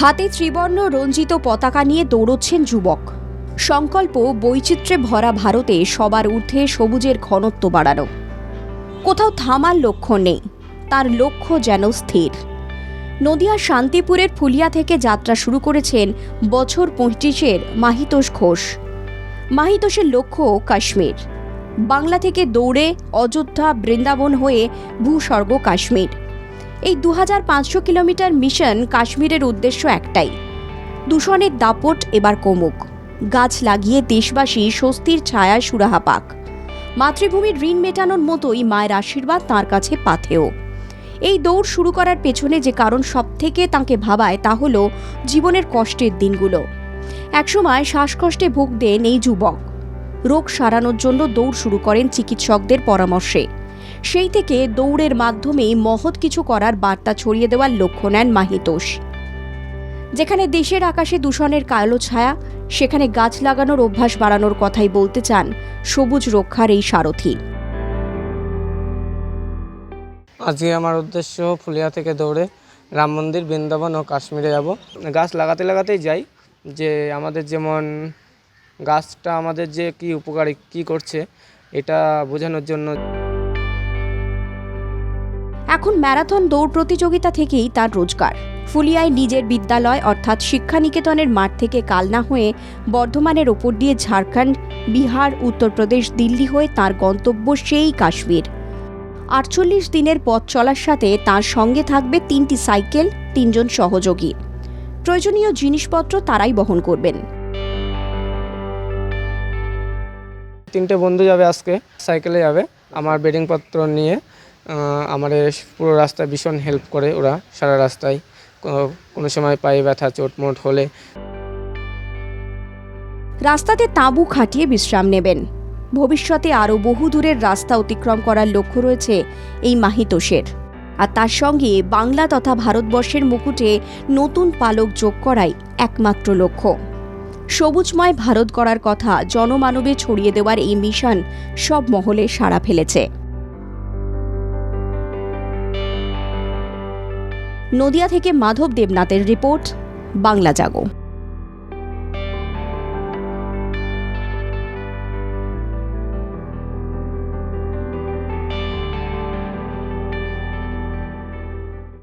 হাতে ত্রিবর্ণ রঞ্জিত পতাকা নিয়ে দৌড়চ্ছেন যুবক। সংকল্প বৈচিত্র্যে ভরা ভারতে সবার ঊর্ধ্বে সবুজের ঘনত্ব বাড়ানো। কোথাও থামার লক্ষ্য নেই, তার লক্ষ্য যেন স্থির। নদিয়া শান্তিপুরের ফুলিয়া থেকে যাত্রা শুরু করেছেন বছর পঁয়ত্রিশের মাহিতোষ ঘোষ। মাহিতোষের লক্ষ্য কাশ্মীর। বাংলা থেকে দৌড়ে অযোধ্যা, বৃন্দাবন হয়ে ভূস্বর্গ কাশ্মীর। এই দু কিলোমিটার মিশন কাশ্মীরের উদ্দেশ্য একটাই। দূষণের দাপট এবার কমুক। গাছ লাগিয়ে দেশবাসী স্বস্তির ছায়ায় সুরাহা পাক। মাতৃভূমির ঋণ মেটানোর মতোই মায়ের আশীর্বাদ তার কাছে পাথেও এই দৌড় শুরু করার পেছনে যে কারণ সবথেকে তাঁকে ভাবায় তা হল জীবনের কষ্টের দিনগুলো। একসময় শ্বাসকষ্টে ভুগতেন এই যুবক। রোগ সারানোর জন্য দৌড় শুরু করেন চিকিৎসকদের পরামর্শে। সেই থেকে দৌড়ের মাধ্যমেই মহৎ কিছু করার বার্তা ছড়িয়ে দেওয়ার লক্ষ্য নেন মাহিতোষ। যেখানে দেশের আকাশে দূষণের কালো ছায়া, সেখানে গাছ লাগানোর অভ্যাস বাড়ানোর কথাই বলতে চান সবুজ রক্ষার এই সারথী। আজকে আমার উদ্দেশ্য ফুলিয়া থেকে দৌড়ে রাম মন্দির, বৃন্দাবন ও কাশ্মীরে যাব। গাছ লাগাতে লাগাতেই যাই যে আমাদের যেমন গাছটা আমাদের যে কি উপকারী, কি করছে, এটা বোঝানোর জন্য এখন ম্যারাথন দৌড় প্রতিযোগিতা থেকেই তার রোজগার। ফুলিয়ায় নিজের বিদ্যালয় অর্থাৎ শিক্ষানিকেতনের মাঠ থেকে কালনা হয়ে বর্ধমানের ওপর দিয়ে ঝাড়খণ্ড, বিহার, উত্তরপ্রদেশ, দিল্লি হয়ে তার গন্তব্য সেই কাশ্মীর। আটচল্লিশ দিনের পথ চলার সাথে তার সঙ্গে থাকবে তিনটি সাইকেল, তিনজন সহযোগী। প্রয়োজনীয় জিনিসপত্র তারাই বহন করবেন। তিনটে বন্ধু যাবে আজকে, সাইকেলে যাবে। আমার বেডিংপত্র নিয়ে আমার পুরো রাস্তায় ভীষণ হেল্প করে ওরা, সারা রাস্তায়। কোনো- কোনো সময় পায়ে ব্যথা চোটমোট হলে। রাস্তাতে তাঁবু খাটিয়ে বিশ্রাম নেবেন। ভবিষ্যতে আরও বহু দূরের রাস্তা অতিক্রম করার লক্ষ্য রয়েছে এই মাহিতোষের। আর তার সঙ্গে বাংলা তথা ভারতবর্ষের মুকুটে নতুন পালক যোগ করাই একমাত্র লক্ষ্য। সবুজময় ভারত গড়ার কথা জনমানবে ছড়িয়ে দেওয়ার এই মিশন সব মহলে সাড়া ফেলেছে। নদিয়া থেকে মাধব দেবনাথের রিপোর্ট বাংলা জাগো।